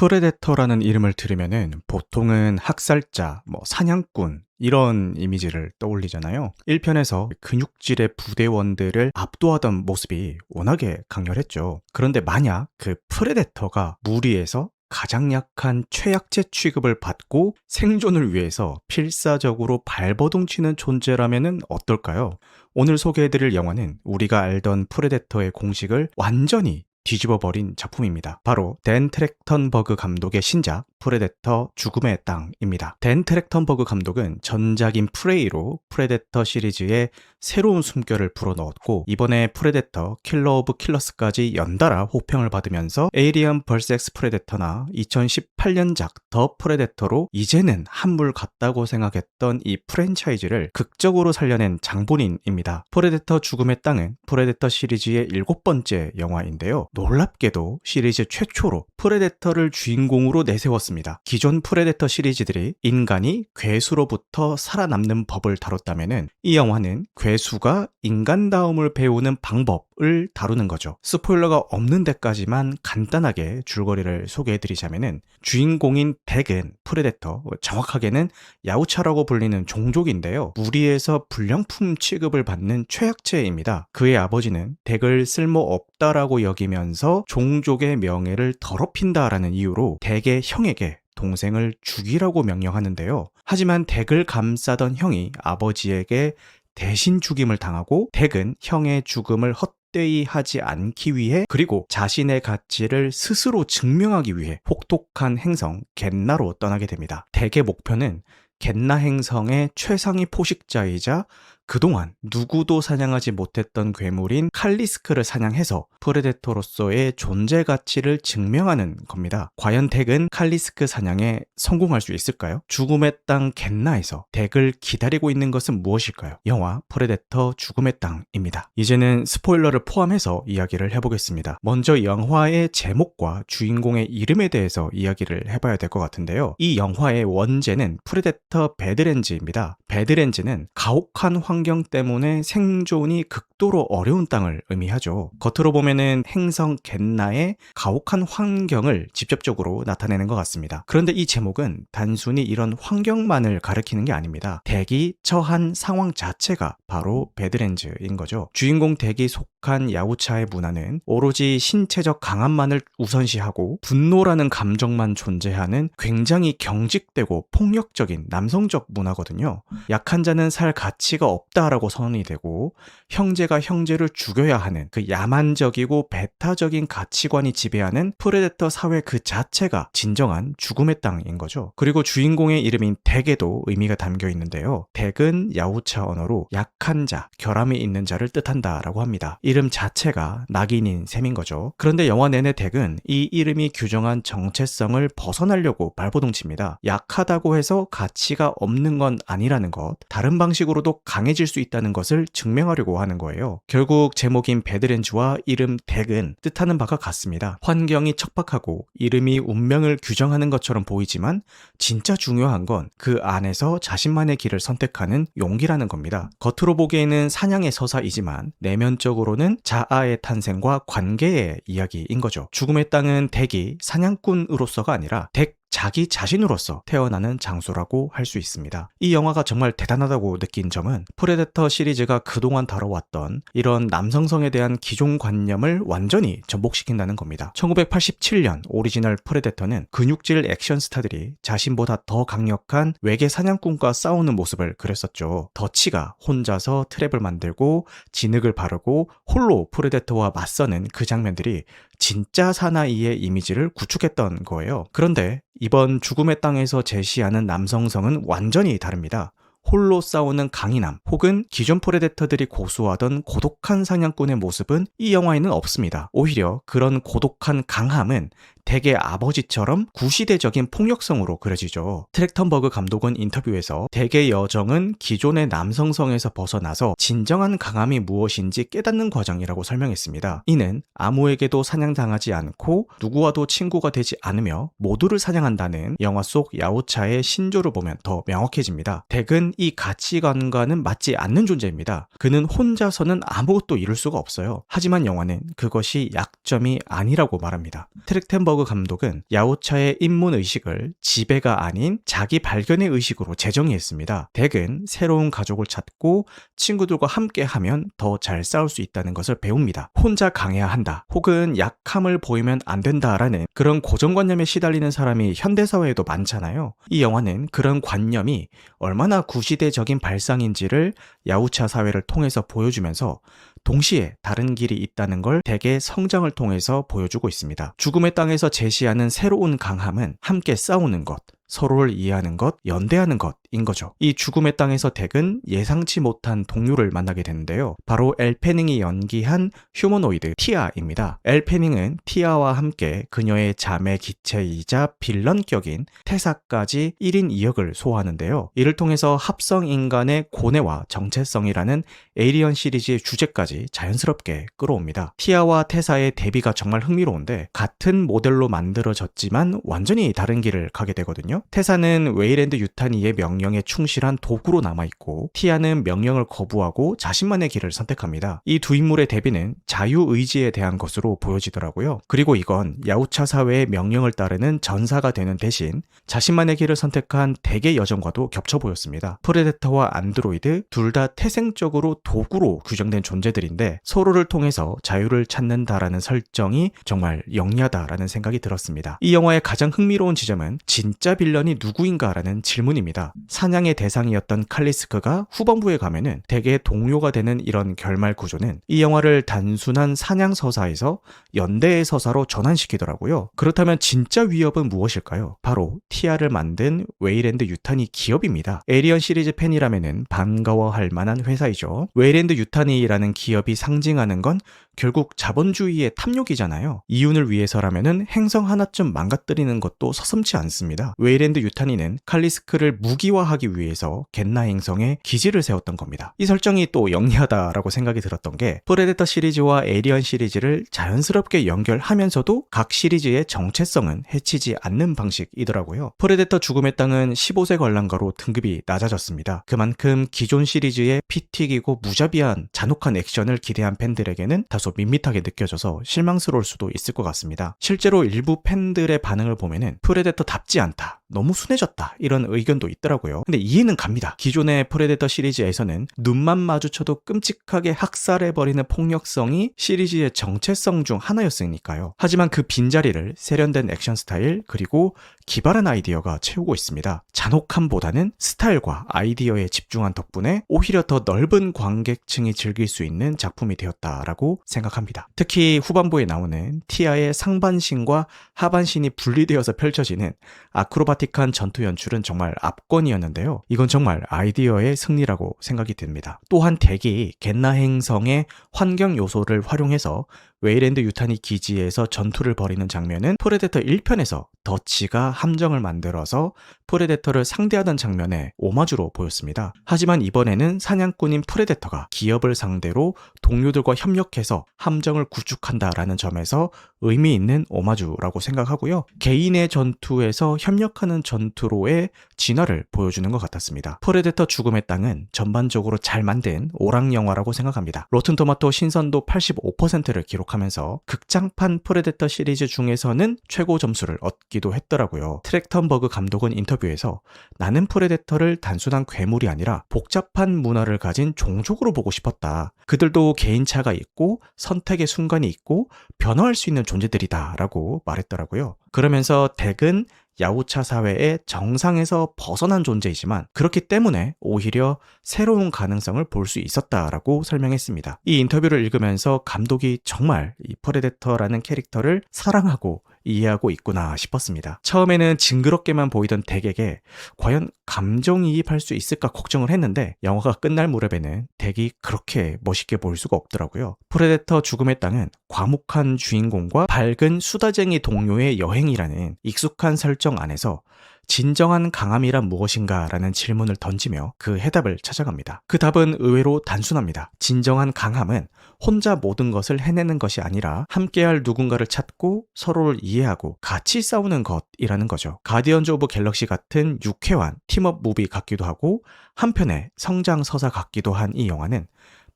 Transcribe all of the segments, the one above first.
프레데터라는 이름을 들으면은 보통은 학살자, 뭐 사냥꾼 이런 이미지를 떠올리잖아요. 1편에서 근육질의 부대원들을 압도하던 모습이 워낙에 강렬했죠. 그런데 만약 그 프레데터가 무리에서 가장 약한 최약체 취급을 받고 생존을 위해서 필사적으로 발버둥 치는 존재라면 어떨까요? 오늘 소개해드릴 영화는 우리가 알던 프레데터의 공식을 완전히 뒤집어버린 작품입니다. 바로 댄 트랙턴버그 감독의 신작 프레데터 죽음의 땅입니다. 댄 트랙턴버그 감독은 전작인 프레이로 프레데터 시리즈에 새로운 숨결을 불어넣었고 이번에 프레데터 킬러 오브 킬러스까지 연달아 호평을 받으면서 에이리언 벌섹스 프레데터나 2018년작 더 프레데터로 이제는 한물 같다고 생각했던 이 프랜차이즈를 극적으로 살려낸 장본인입니다. 프레데터 죽음의 땅은 프레데터 시리즈의 일곱 번째 영화인데요. 놀랍게도 시리즈 최초로 프레데터를 주인공으로 내세웠습니다. 기존 프레데터 시리즈들이 인간이 괴수로부터 살아남는 법을 다뤘다면 이 영화는 괴수가 인간다움을 배우는 방법을 다루는 거죠. 스포일러가 없는 데까지만 간단하게 줄거리를 소개해드리자면 주인공인 덱은 프레데터, 정확하게는 야우차라고 불리는 종족인데요. 무리에서 불량품 취급을 받는 최약체입니다. 그의 아버지는 덱을 쓸모없다라고 여기 면서 종족의 명예를 더럽힌다라는 이유로 덱의 형에게 동생을 죽이라고 명령하는데요. 하지만 덱을 감싸던 형이 아버지에게 대신 죽임을 당하고 덱은 형의 죽음을 헛되이 하지 않기 위해 그리고 자신의 가치를 스스로 증명하기 위해 혹독한 행성 겟나로 떠나게 됩니다. 덱의 목표는 겟나 행성의 최상위 포식자이자 그동안 누구도 사냥하지 못했던 괴물인 칼리스크를 사냥해서 프레데터로서의 존재 가치를 증명하는 겁니다. 과연 덱은 칼리스크 사냥에 성공할 수 있을까요? 죽음의 땅 겟나에서 덱을 기다리고 있는 것은 무엇일까요? 영화 프레데터 죽음의 땅입니다. 이제는 스포일러를 포함해서 이야기를 해보겠습니다. 먼저 영화의 제목과 주인공의 이름에 대해서 이야기를 해봐야 될 것 같은데요. 이 영화의 원제는 프레데터 배드렌즈입니다. 배드렌즈는 가혹한 환경 때문에 생존이 극도로 어려운 땅을 의미하죠. 겉으로 보면은 행성 겟나의 가혹한 환경을 직접적으로 나타내는 것 같습니다. 그런데 이 제목은 단순히 이런 환경만을 가리키는 게 아닙니다. 덱이 처한 상황 자체가 바로 배드렌즈인 거죠. 주인공 덱이 속한 야우차의 문화는 오로지 신체적 강함만을 우선시하고 분노라는 감정만 존재하는 굉장히 경직되고 폭력적인 남성적 문화거든요. 약한 자는 살 가치가 없다라고 선언이 되고 형제가 형제를 죽여야 하는 그 야만적이고 배타적인 가치관이 지배하는 프레데터 사회 그 자체가 진정한 죽음의 땅인 거죠. 그리고 주인공의 이름인 덱에도 의미가 담겨 있는데요. 덱은 야우차 언어로 약한 자, 결함이 있는 자를 뜻한다라고 합니다. 이름 자체가 낙인인 셈인 거죠. 그런데 영화 내내 덱은 이 이름이 규정한 정체성을 벗어나려고 발버둥칩니다. 약하다고 해서 가치가 없는 건 아니라는 것, 다른 방식으로도 강해질 수 있다는 것을 증명하려고 하는 거예요. 결국 제목인 배드렌즈와 이름 덱은 뜻하는 바가 같습니다. 환경이 척박하고 이름이 운명을 규정하는 것처럼 보이지만 진짜 중요한 건 그 안에서 자신만의 길을 선택하는 용기라는 겁니다. 겉으로 보기에는 사냥의 서사이지만 내면적으로는 자아의 탄생과 관계의 이야기인 거죠. 죽음의 땅은 덱이 사냥꾼으로서가 아니라 덱 자기 자신으로서 태어나는 장소라고 할 수 있습니다. 이 영화가 정말 대단하다고 느낀 점은 프레데터 시리즈가 그동안 다뤄왔던 이런 남성성에 대한 기존 관념을 완전히 전복시킨다는 겁니다. 1987년 오리지널 프레데터는 근육질 액션 스타들이 자신보다 더 강력한 외계 사냥꾼과 싸우는 모습을 그렸었죠. 더치가 혼자서 트랩을 만들고 진흙을 바르고 홀로 프레데터와 맞서는 그 장면들이 진짜 사나이의 이미지를 구축했던 거예요. 그런데 이번 죽음의 땅에서 제시하는 남성성은 완전히 다릅니다. 홀로 싸우는 강인함 혹은 기존 프레데터들이 고수하던 고독한 사냥꾼의 모습은 이 영화에는 없습니다. 오히려 그런 고독한 강함은 덱의 아버지처럼 구시대적인 폭력성으로 그려지죠. 트랙턴버그 감독은 인터뷰에서 덱의 여정은 기존의 남성성에서 벗어나서 진정한 강함이 무엇인지 깨닫는 과정이라고 설명했습니다. 이는 아무에게도 사냥당하지 않고 누구와도 친구가 되지 않으며 모두를 사냥한다는 영화 속 야오차의 신조를 보면 더 명확해집니다. 덱은 이 가치관과는 맞지 않는 존재입니다. 그는 혼자서는 아무것도 이룰 수가 없어요. 하지만 영화는 그것이 약점이 아니라고 말합니다. 트랙텐버그 트렉턴버그 감독은 야오차의 인문 의식을 지배가 아닌 자기 발견의 의식으로 재정의했습니다. 덱은 새로운 가족을 찾고 친구들과 함께 하면 더 잘 싸울 수 있다는 것을 배웁니다. 혼자 강해야 한다. 혹은 약함을 보이면 안 된다라는 그런 고정관념에 시달리는 사람이 현대사회에도 많잖아요. 이 영화는 그런 관념이 얼마나 구시대적인 발상인지를 야우차 사회를 통해서 보여주면서 동시에 다른 길이 있다는 걸 대개 성장을 통해서 보여주고 있습니다. 죽음의 땅에서 제시하는 새로운 강함은 함께 싸우는 것, 서로를 이해하는 것, 연대하는 것인 거죠. 이 죽음의 땅에서 덱은 예상치 못한 동료를 만나게 되는데요. 바로 엘페닝이 연기한 휴머노이드 티아입니다. 엘페닝은 티아와 함께 그녀의 자매 기체이자 빌런격인 태사까지 1인 2역을 소화하는데요. 이를 통해서 합성 인간의 고뇌와 정체성이라는 에이리언 시리즈의 주제까지 자연스럽게 끌어옵니다. 티아와 태사의 대비가 정말 흥미로운데 같은 모델로 만들어졌지만 완전히 다른 길을 가게 되거든요. 테사는 웨이랜드 유타니의 명령에 충실한 도구로 남아있고 티아는 명령을 거부하고 자신만의 길을 선택합니다. 이 두 인물의 대비는 자유의지에 대한 것으로 보여지더라고요. 그리고 이건 야우차 사회의 명령을 따르는 전사가 되는 대신 자신만의 길을 선택한 대개 여정과도 겹쳐 보였습니다. 프레데터와 안드로이드 둘 다 태생적으로 도구로 규정된 존재들인데 서로를 통해서 자유를 찾는다라는 설정이 정말 영리하다라는 생각이 들었습니다. 이 영화의 가장 흥미로운 지점은 진짜 빌 런이 누구인가라는 질문입니다. 사냥의 대상이었던 칼리스크가 후반부에 가면은 대개 동료가 되는 이런 결말 구조는 이 영화를 단순한 사냥 서사에서 연대의 서사로 전환시키더라고요. 그렇다면 진짜 위협은 무엇일까요? 바로 티아를 만든 웨이랜드 유타니 기업입니다. 에리언 시리즈 팬이라면은 반가워할 만한 회사이죠. 웨이랜드 유타니라는 기업이 상징하는 건 결국 자본주의의 탐욕이잖아요. 이윤을 위해서라면은 행성 하나쯤 망가뜨리는 것도 서슴치 않습니다. 웨 이랜드 유타니는 칼리스크를 무기화하기 위해서 겟나 행성에 기지를 세웠던 겁니다. 이 설정이 또 영리하다라고 생각이 들었던 게 프레데터 시리즈와 에리언 시리즈를 자연스럽게 연결하면서도 각 시리즈의 정체성은 해치지 않는 방식이더라고요. 프레데터 죽음의 땅은 15세 관람가로 등급이 낮아졌습니다. 그만큼 기존 시리즈의 피 튀기고 무자비한 잔혹한 액션을 기대한 팬들에게는 다소 밋밋하게 느껴져서 실망스러울 수도 있을 것 같습니다. 실제로 일부 팬들의 반응을 보면은 프레데터답지 않다. 너무 순해졌다. 이런 의견도 있더라고요. 근데 이해는 갑니다. 기존의 프레데터 시리즈에서는 눈만 마주쳐도 끔찍하게 학살해버리는 폭력성이 시리즈의 정체성 중 하나였으니까요. 하지만 그 빈자리를 세련된 액션 스타일 그리고 기발한 아이디어가 채우고 있습니다. 잔혹함보다는 스타일과 아이디어에 집중한 덕분에 오히려 더 넓은 관객층이 즐길 수 있는 작품이 되었다라고 생각합니다. 특히 후반부에 나오는 티아의 상반신과 하반신이 분리되어서 펼쳐지는 아크로바 틱한 전투 연출은 정말 압권이었는데요. 이건 정말 아이디어의 승리라고 생각이 듭니다. 또한 덱이 겟나 행성의 환경 요소를 활용해서 웨이랜드 유타니 기지에서 전투를 벌이는 장면은 프레데터 1편에서 더치가 함정을 만들어서 프레데터를 상대하던 장면에 오마주로 보였습니다. 하지만 이번에는 사냥꾼인 프레데터가 기업을 상대로 동료들과 협력해서 함정을 구축한다라는 점에서 의미 있는 오마주라고 생각하고요. 개인의 전투에서 협력하는 전투로의 진화를 보여주는 것 같았습니다. 프레데터 죽음의 땅은 전반적으로 잘 만든 오락 영화라고 생각합니다. 로튼토마토 신선도 85%를 기록하면서 극장판 프레데터 시리즈 중에서는 최고 점수를 얻기도 했더라고요. 트랙턴버그 감독은 인터뷰 에서 나는 프레데터를 단순한 괴물이 아니라 복잡한 문화를 가진 종족으로 보고 싶었다. 그들도 개인차가 있고 선택의 순간이 있고 변화할 수 있는 존재들이다 라고 말했더라고요. 그러면서 덱은 야후차 사회의 정상에서 벗어난 존재이지만 그렇기 때문에 오히려 새로운 가능성을 볼 수 있었다라고 설명했습니다. 이 인터뷰를 읽으면서 감독이 정말 이 프레데터라는 캐릭터를 사랑하고 이해하고 있구나 싶었습니다. 처음에는 징그럽게만 보이던 덱에게 과연 감정이입할 수 있을까 걱정을 했는데 영화가 끝날 무렵에는 덱이 그렇게 멋있게 보일 수가 없더라고요. 프레데터 죽음의 땅은 과묵한 주인공과 밝은 수다쟁이 동료의 여행이라는 익숙한 설정 안에서 진정한 강함이란 무엇인가 라는 질문을 던지며 그 해답을 찾아갑니다. 그 답은 의외로 단순합니다. 진정한 강함은 혼자 모든 것을 해내는 것이 아니라 함께할 누군가를 찾고 서로를 이해하고 같이 싸우는 것이라는 거죠. 가디언즈 오브 갤럭시 같은 유쾌한 팀업 무비 같기도 하고 한편의 성장 서사 같기도 한 이 영화는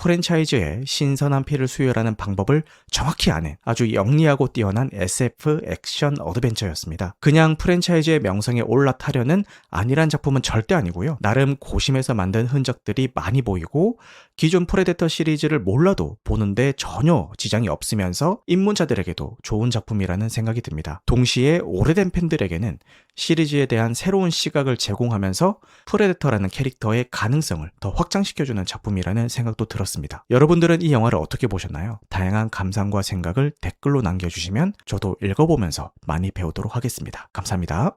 프랜차이즈의 신선한 피를 수혈하는 방법을 정확히 아는 아주 영리하고 뛰어난 SF 액션 어드벤처였습니다. 그냥 프랜차이즈의 명성에 올라타려는 아니란 작품은 절대 아니고요. 나름 고심해서 만든 흔적들이 많이 보이고 기존 프레데터 시리즈를 몰라도 보는데 전혀 지장이 없으면서 입문자들에게도 좋은 작품이라는 생각이 듭니다. 동시에 오래된 팬들에게는 시리즈에 대한 새로운 시각을 제공하면서 프레데터라는 캐릭터의 가능성을 더 확장시켜주는 작품이라는 생각도 들었습니다. 여러분들은 이 영화를 어떻게 보셨나요? 다양한 감상과 생각을 댓글로 남겨주시면 저도 읽어보면서 많이 배우도록 하겠습니다. 감사합니다.